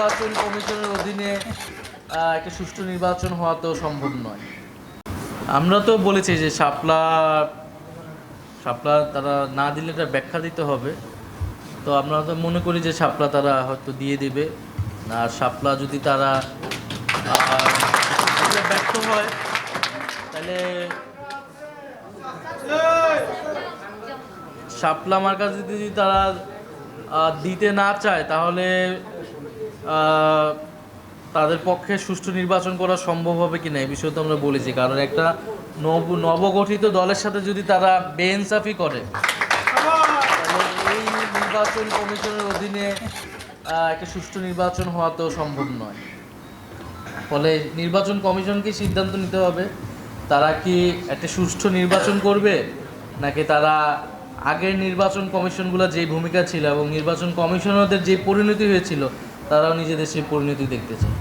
নির্বাচন কমিশনের অধীনে একটা সুষ্ঠু নির্বাচন হওয়া তো সম্ভব নয়। আমরা তো বলেছি যে শাপলা শাপলা তারা না দিলে এটা ব্যাখ্যা দিতে হবে। তো আমরা তো মনে করি যে শাপলা তারা হয়তো দিয়ে দেবে। আর শাপলা যদি তারা ব্যর্থ হয়, তাহলে শাপলা মার্কা যদি তারা দিতে না চায়, তাহলে তাদের পক্ষে সুষ্ঠু নির্বাচন করা সম্ভব হবে কি না এই বিষয়ে তো আমরা বলেছি। কারণ একটা নব, নবগঠিত দলের সাথে যদি তারা বেইনসাফি করে এই নির্বাচন কমিশনের অধীনে একটা সুষ্ঠু নির্বাচন হওয়া তো সম্ভব নয়। ফলে নির্বাচন কমিশনকে সিদ্ধান্ত নিতে হবে, তারা কি একটা সুষ্ঠু নির্বাচন করবে, নাকি তারা আগের নির্বাচন কমিশনগুলো যে ভূমিকা ছিল এবং নির্বাচন কমিশনারদের যে পরিণতি হয়েছিল তারাও নিজেদের সেই পরিণতি দেখতে চায়।